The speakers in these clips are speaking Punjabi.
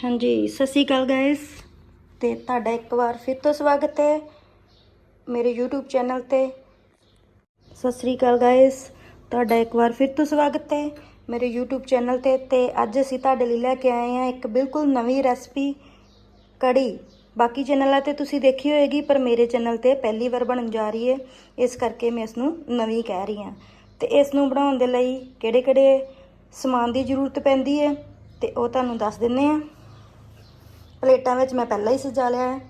ਹਾਂਜੀ, ਸਤਿ ਸ਼੍ਰੀ ਅਕਾਲ ਗਾਇਸ ਤੇ ਤੁਹਾਡਾ ਇੱਕ ਵਾਰ ਫਿਰ ਤੋਂ ਸਵਾਗਤ ਹੈ ਮੇਰੇ YouTube ਚੈਨਲ ਤੇ। ਸਤਿ ਸ਼੍ਰੀ ਅਕਾਲ ਗਾਇਸ ਤੁਹਾਡਾ ਇੱਕ ਵਾਰ ਫਿਰ ਤੋਂ ਸਵਾਗਤ ਹੈ ਮੇਰੇ YouTube ਚੈਨਲ ਤੇ। ਤੇ ਅੱਜ ਅਸੀਂ ਤੁਹਾਡੇ ਲਈ ਲੈ ਕੇ ਆਏ ਹਾਂ ਇੱਕ ਬਿਲਕੁਲ ਨਵੀਂ ਰੈਸਪੀ ਕੜੀ। ਬਾਕੀ ਚੈਨਲਾਂ ਤੇ ਤੁਸੀਂ ਦੇਖੀ ਹੋਏਗੀ, ਪਰ ਮੇਰੇ ਚੈਨਲ ਤੇ ਪਹਿਲੀ ਵਾਰ ਬਣਨ ਜਾ ਰਹੀ ਹੈ। ਇਸ ਕਰਕੇ ਮੈਂ ਇਸ ਨੂੰ ਨਵੀਂ ਕਹਿ ਰਹੀ ਹਾਂ। ਤੇ ਇਸ ਨੂੰ ਬਣਾਉਣ ਦੇ ਲਈ ਕਿਹੜੇ-ਕਿਹੜੇ ਸਮਾਨ ਦੀ ਜ਼ਰੂਰਤ ਪੈਂਦੀ ਹੈ, ਤੇ ਉਹ ਤੁਹਾਨੂੰ ਦੱਸ ਦਿੰਨੇ ਆ ਪਲੇਟਾਂ ਵਿੱਚ ਮੈਂ ਪਹਿਲਾਂ ਹੀ ਸਜਾ ਲਿਆ ਹੈ।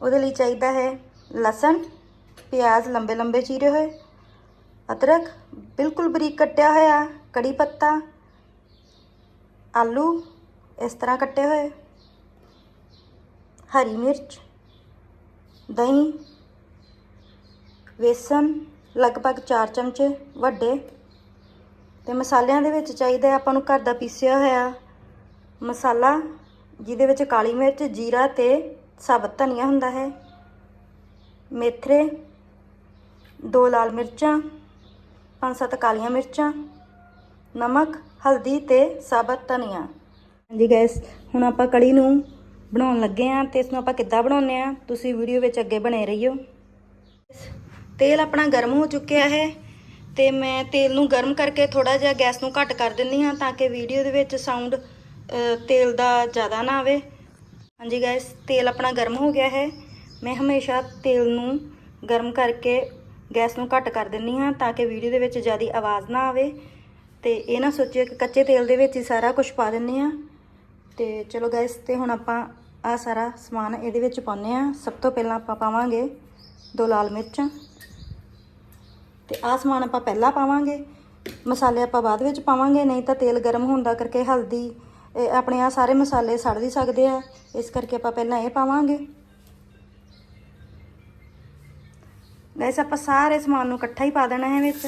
ਉਹਦੇ ਲਈ ਚਾਹੀਦਾ ਹੈ ਲਸਣ, ਪਿਆਜ਼ ਲੰਬੇ ਲੰਬੇ ਚੀਰੇ ਹੋਏ, ਅਦਰਕ ਬਿਲਕੁਲ ਬਰੀਕ ਕੱਟਿਆ ਹੋਇਆ, ਕੜੀ ਪੱਤਾ, ਆਲੂ ਇਸ ਤਰ੍ਹਾਂ ਕੱਟੇ ਹੋਏ, ਹਰੀ ਮਿਰਚ, ਦਹੀਂ, ਵੇਸਣ ਲਗਭਗ 4 ਚਮਚੇ ਵੱਡੇ ਤੇ ਮਸਾਲਿਆਂ ਦੇ ਵਿੱਚ ਚਾਹੀਦਾ ਆਪਾਂ ਨੂੰ ਘਰ ਦਾ ਪੀਸਿਆ ਹੋਇਆ ਮਸਾਲਾ ਜਿਹਦੇ ਵਿੱਚ ਕਾਲੀ ਮਿਰਚ, ਜੀਰਾ ਤੇ ਸਾਬਤ ਧਨੀਆ ਹੁੰਦਾ ਹੈ। ਮੇਥਰੇ ਦੋ ਲਾਲ ਮਿਰਚਾਂ ਪੰਜ ਸੱਤ ਕਾਲੀਆਂ ਮਿਰਚਾਂ, ਨਮਕ, ਹਲਦੀ ਤੇ ਸਾਬਤ ਧਨੀਆ। ਹਾਂਜੀ ਗੈਸ ਹੁਣ ਆਪਾਂ ਕੜੀ ਨੂੰ ਬਣਾਉਣ ਲੱਗੇ ਆਂ ਤੇ ਇਸ ਨੂੰ ਆਪਾਂ ਕਿੱਦਾਂ ਬਣਾਉਂਦੇ ਆ ਤੁਸੀਂ ਵੀਡੀਓ ਵਿੱਚ ਅੱਗੇ ਬਣੇ ਰਹੀਓ। ਤੇਲ ਆਪਣਾ ਗਰਮ ਹੋ ਚੁੱਕਿਆ ਹੈ ਤੇ ਮੈਂ ਤੇਲ ਨੂੰ ਗਰਮ ਕਰਕੇ ਥੋੜਾ ਜਿਹਾ ਗੈਸ ਨੂੰ ਘੱਟ ਕਰ ਦਿੰਦੀ ਹਾਂ ਤਾਂ ਕਿ ਵੀਡੀਓ ਦੇ ਵਿੱਚ ਸਾਊਂਡ ਤੇਲ ਦਾ ਜ਼ਿਆਦਾ ਨਾ ਆਵੇ। ਹਾਂਜੀ ਗਾਇਸ ਤੇਲ ਆਪਣਾ ਗਰਮ ਹੋ ਗਿਆ ਹੈ। ਮੈਂ ਹਮੇਸ਼ਾ ਤੇਲ ਨੂੰ ਗਰਮ ਕਰਕੇ ਗੈਸ ਨੂੰ ਘੱਟ ਕਰ ਦਿੰਦੀ ਹਾਂ ਤਾਂ ਕਿ ਵੀਡੀਓ ਦੇ ਵਿੱਚ ਜ਼ਿਆਦਾ ਆਵਾਜ਼ ਨਾ ਆਵੇ। ਤੇ ਇਹ ਨਾ ਸੋਚਿਓ ਕਿ ਕੱਚੇ ਤੇਲ ਦੇ ਵਿੱਚ ਹੀ ਸਾਰਾ ਕੁਝ ਪਾ ਦਿੰਦੇ ਆ ਤੇ ਚਲੋ ਗਾਇਸ ਤੇ ਹੁਣ ਆਪਾਂ ਆ ਸਾਰਾ ਸਮਾਨ ਇਹਦੇ ਵਿੱਚ ਪਾਉਂਦੇ ਆ ਸਭ ਤੋਂ ਪਹਿਲਾਂ ਆਪਾਂ ਪਾਵਾਂਗੇ ਦੋ ਲਾਲ ਮਿਰਚਾਂ। ਤੇ ਆਹ ਸਮਾਨ ਆਪਾਂ ਪਹਿਲਾਂ ਪਾਵਾਂਗੇ। ਮਸਾਲੇ ਆਪਾਂ ਬਾਅਦ ਵਿੱਚ ਪਾਵਾਂਗੇ, ਨਹੀਂ ਤਾਂ ਤੇਲ ਗਰਮ ਹੁੰਦਾ ਕਰਕੇ ਹਲਦੀ ਇਹ ਆਪਣੇ ਆ ਸਾਰੇ ਮਸਾਲੇ ਸੜ ਵੀ ਸਕਦੇ ਆ। ਇਸ ਕਰਕੇ ਆਪਾਂ ਪਹਿਲਾਂ ਇਹ ਪਾਵਾਂਗੇ। ਗੈਸ ਆਪਾਂ ਸਾਰੇ ਸਮਾਨ ਨੂੰ ਇਕੱਠਾ ਹੀ ਪਾ ਦੇਣਾ ਹੈ ਵਿੱਚ।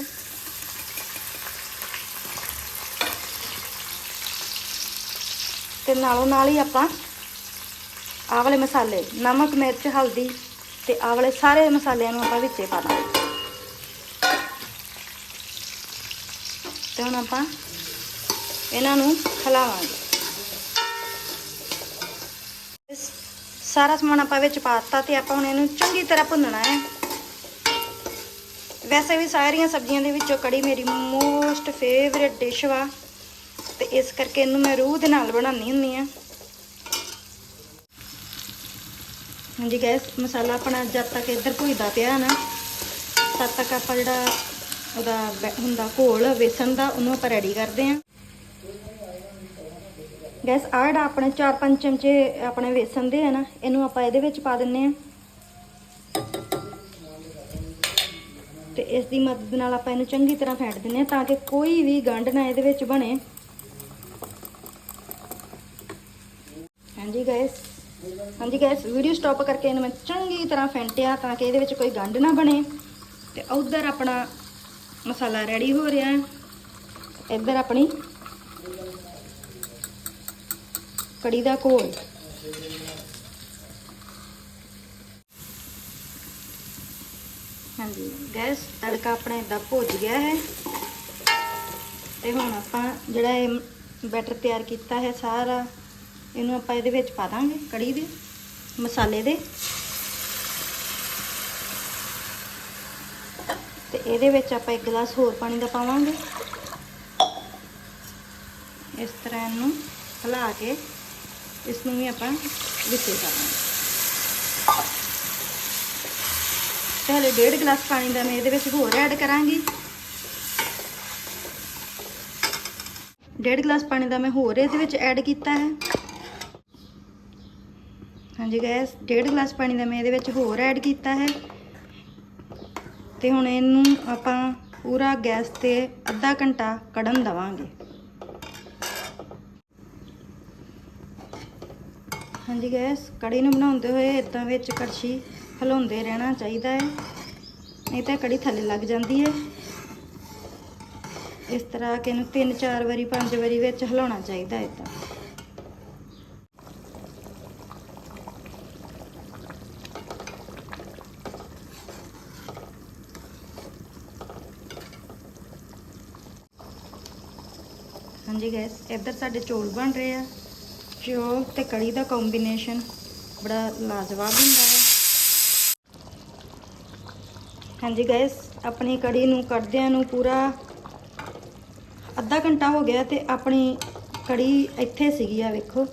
ਤੇ ਨਾਲੋਂ ਨਾਲ ਹੀ ਆਪਾਂ ਆਹ ਵਾਲੇ ਮਸਾਲੇ, ਨਮਕ, ਮਿਰਚ, ਹਲਦੀ ਤੇ ਆਹ ਵਾਲੇ ਸਾਰੇ ਮਸਾਲਿਆਂ ਨੂੰ ਆਪਾਂ ਵਿੱਚੇ ਪਾ ਦਾਂਗੇ ਤੇ ਹੁਣ ਆਪਾਂ ਇਹਨਾਂ ਨੂੰ ਖਲਾਵਾਂਗੇ। ਸਾਰਾ ਸਮਾਨ ਆਪਾਂ ਵਿੱਚ ਪਾਤਾ ਤੇ ਆਪਾਂ ਹੁਣ ਇਹਨੂੰ ਚੰਗੀ ਤਰ੍ਹਾਂ ਭੁੰਨਣਾ ਹੈ। ਵੈਸੇ ਵੀ ਸਾਰੀਆਂ ਸਬਜ਼ੀਆਂ ਦੇ ਵਿੱਚੋਂ ਕੜੀ ਮੇਰੀ ਮੋਸਟ ਫੇਵਰੇਟ ਡਿਸ਼ ਵਾ। ਤੇ ਇਸ ਕਰਕੇ ਇਹਨੂੰ ਮੈਂ ਰੂਹ ਦੇ ਨਾਲ ਬਣਾਉਣੀ ਹੁੰਦੀ ਆ ਹਾਂਜੀ ਗੈਸ ਮਸਾਲਾ ਆਪਣਾ ਜਦ ਤੱਕ ਇੱਧਰ ਭੁੱਜਦਾ ਪਿਆ ਨਾ, ਤਦ ਤੱਕ ਆਪਾਂ ਜਿਹੜਾ ਉਹਦਾ ਹੁੰਦਾ ਘੋਲ, ਵੇਸਣ ਦਾ, ਉਹਨੂੰ ਆਪਾਂ ਰੈਡੀ ਕਰਦੇ ਆਂ ਗੈਸ, ਆਹ ਜਿਹੜਾ ਆਪਣੇ 4-5 ਚਮਚੇ ਆਪਣੇ ਵੇਸਣ ਦੇ ਆ ਨਾ, ਇਹਨੂੰ ਆਪਾਂ ਇਹਦੇ ਵਿੱਚ ਪਾ ਦਿੰਨੇ ਆ। ਤੇ ਇਸ ਦੀ ਮਦਦ ਨਾਲ ਆਪਾਂ ਇਹਨੂੰ ਚੰਗੀ ਤਰ੍ਹਾਂ ਫੈਂਟ ਦਿੰਨੇ ਆ ਤਾਂ ਕਿ ਕੋਈ ਵੀ ਗੰਢ ਨਾ ਇਹਦੇ ਵਿੱਚ ਬਣੇ। ਹਾਂਜੀ ਗੈਸ ਹਾਂਜੀ ਗੈਸ, ਵੀਡੀਓ ਸਟਾਪ ਕਰਕੇ ਇਹਨੂੰ ਮੈਂ ਚੰਗੀ ਤਰ੍ਹਾਂ ਫੈਂਟਿਆ ਤਾਂ ਕਿ ਇਹਦੇ ਵਿੱਚ ਕੋਈ ਗੰਢ ਨਾ ਬਣੇ। ਤੇ ਉਧਰ ਆਪਣਾ ਮਸਾਲਾ ਰੈਡੀ ਹੋ ਰਿਹਾ। ਹੈ ਇੱਧਰ ਆਪਣੀ ਕੜੀ ਦਾ ਘੋਲ। ਹਾਂਜੀ, ਗੈਸ ਤੜਕਾ ਆਪਣਾ ਇਦਾਂ ਭੁੱਜ ਗਿਆ ਹੈ। ਤੇ ਹੁਣ ਆਪਾਂ ਜਿਹੜਾ ਇਹ ਬੈਟਰ ਤਿਆਰ ਕੀਤਾ ਹੈ ਸਾਰਾ, ਇਹਨੂੰ ਆਪਾਂ ਇਹਦੇ ਵਿੱਚ ਪਾ ਦਾਂਗੇ ਕੜੀ ਦੇ, ਮਸਾਲੇ ਦੇ। ਤੇ ਇਹਦੇ ਵਿੱਚ ਆਪਾਂ ਇੱਕ ਗਲਾਸ ਹੋਰ ਪਾਣੀ ਦਾ ਪਾਵਾਂਗੇ। ਇਸ ਤਰ੍ਹਾਂ ਇਹਨੂੰ ਹਿਲਾ ਕੇ ਇਸ ਨੂੰ ਵੀ ਆਪਾਂ ਵਿੱਚੇ ਕਰਾਂਗੇ ਪਹਿਲੇ ਡੇਢ ਗਲਾਸ ਪਾਣੀ ਦਾ ਮੈਂ ਇਹਦੇ ਵਿੱਚ ਹੋਰ ਐਡ ਕਰਾਂਗੀ। ਡੇਢ ਗਲਾਸ ਪਾਣੀ ਦਾ ਮੈਂ ਹੋਰ ਇਹਦੇ ਵਿੱਚ ਐਡ ਕੀਤਾ ਹੈ। ਹਾਂਜੀ ਗੈਸ ਡੇਢ ਗਲਾਸ ਪਾਣੀ ਦਾ ਮੈਂ ਇਹਦੇ ਵਿੱਚ ਹੋਰ ਐਡ ਕੀਤਾ ਹੈ। ਤੇ ਹੁਣ ਇਹਨੂੰ ਆਪਾਂ ਪੂਰਾ ਗੈਸ ਤੇ ਅੱਧਾ ਘੰਟਾ ਕੜਨ ਦਵਾਂਗੇ। ਹਾਂਜੀ ਗੈਸ ਕੜੀ ਨੂੰ ਬਣਾਉਂਦੇ ਹੋਏ ਇਦਾਂ ਵਿੱਚ ਕੜਛੀ ਹਿਲਾਉਂਦੇ ਰਹਿਣਾ ਚਾਹੀਦਾ ਹੈ। ਨਹੀਂ ਤਾਂ ਕੜੀ ਥੱਲੇ ਲੱਗ ਜਾਂਦੀ ਹੈ। ਇਸ ਤਰ੍ਹਾਂ ਕਿ ਇਹਨੂੰ ਤਿੰਨ ਚਾਰ ਵਾਰੀ, ਪੰਜ ਵਾਰੀ ਵਿੱਚ ਹਿਲਾਉਣਾ ਚਾਹੀਦਾ ਹੈ ਤਾਂ ਹਾਂਜੀ ਗੈਸ ਇੱਧਰ ਸਾਡੇ ਚੌਲ ਬਣ ਰਹੇ ਆ। ਚੌਲ ਤੇ ਕੜੀ ਦਾ ਕੰਬੀਨੇਸ਼ਨ ਬੜਾ ਲਾਜਵਾਬ ਹੁੰਦਾ ਹੈ। ਹਾਂਜੀ ਗਾਇਸ ਆਪਣੀ ਕੜੀ ਨੂੰ ਕੱਢਦਿਆਂ ਨੂੰ ਪੂਰਾ ਅੱਧਾ ਘੰਟਾ ਹੋ ਗਿਆ ਤੇ ਆਪਣੀ ਕੜੀ ਇੱਥੇ ਸੀਗੀ ਆ ਵੇਖੋ।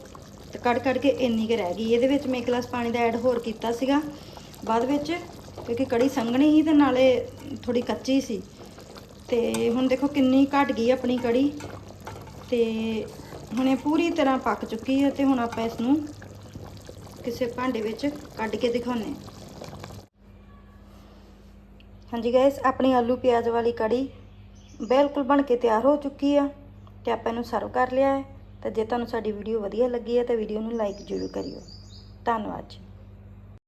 ਤੇ ਕੱਢ ਕੱਢ ਕੇ ਇੰਨੀ ਕੁ ਰਹਿ ਗਈ। ਇਹਦੇ ਵਿੱਚ ਮੈਂ ਇੱਕ ਗਲਾਸ ਪਾਣੀ ਦਾ ਐਡ ਹੋਰ ਕੀਤਾ ਸੀਗਾ। ਬਾਅਦ ਵਿੱਚ ਕਿਉਂਕਿ ਕੜੀ ਸੰਘਣੀ ਸੀ ਤੇ ਨਾਲੇ ਥੋੜੀ ਕੱਚੀ ਸੀ। ਤੇ ਹੁਣ ਦੇਖੋ ਕਿੰਨੀ ਘਟ ਗਈ ਆਪਣੀ ਕੜੀ। ਤੇ ਹੁਣੇ ਪੂਰੀ ਤਰ੍ਹਾਂ ਪੱਕ ਚੁੱਕੀ ਹੈ ਤੇ ਹੁਣ ਆਪਾਂ ਇਸ ਨੂੰ ਕਿਸੇ ਭਾਂਡੇ ਵਿੱਚ ਕੱਢ ਕੇ ਦਿਖਾਉਂਦੇ ਹਾਂ। ਹਾਂਜੀ ਗਾਇਸ ਆਪਣੀ ਆਲੂ ਪਿਆਜ਼ ਵਾਲੀ ਕੜੀ ਬਿਲਕੁਲ ਬਣ ਕੇ ਤਿਆਰ ਹੋ ਚੁੱਕੀ ਆ ਤੇ ਆਪਾਂ ਇਹਨੂੰ ਸਰਵ ਕਰ ਲਿਆ ਹੈ। ਤੇ ਜੇ ਤੁਹਾਨੂੰ ਸਾਡੀ ਵੀਡੀਓ ਵਧੀਆ ਲੱਗੀ ਹੈ ਤਾਂ ਵੀਡੀਓ ਨੂੰ ਲਾਈਕ ਜ਼ਰੂਰ ਕਰਿਓ। ਧੰਨਵਾਦ ਜੀ।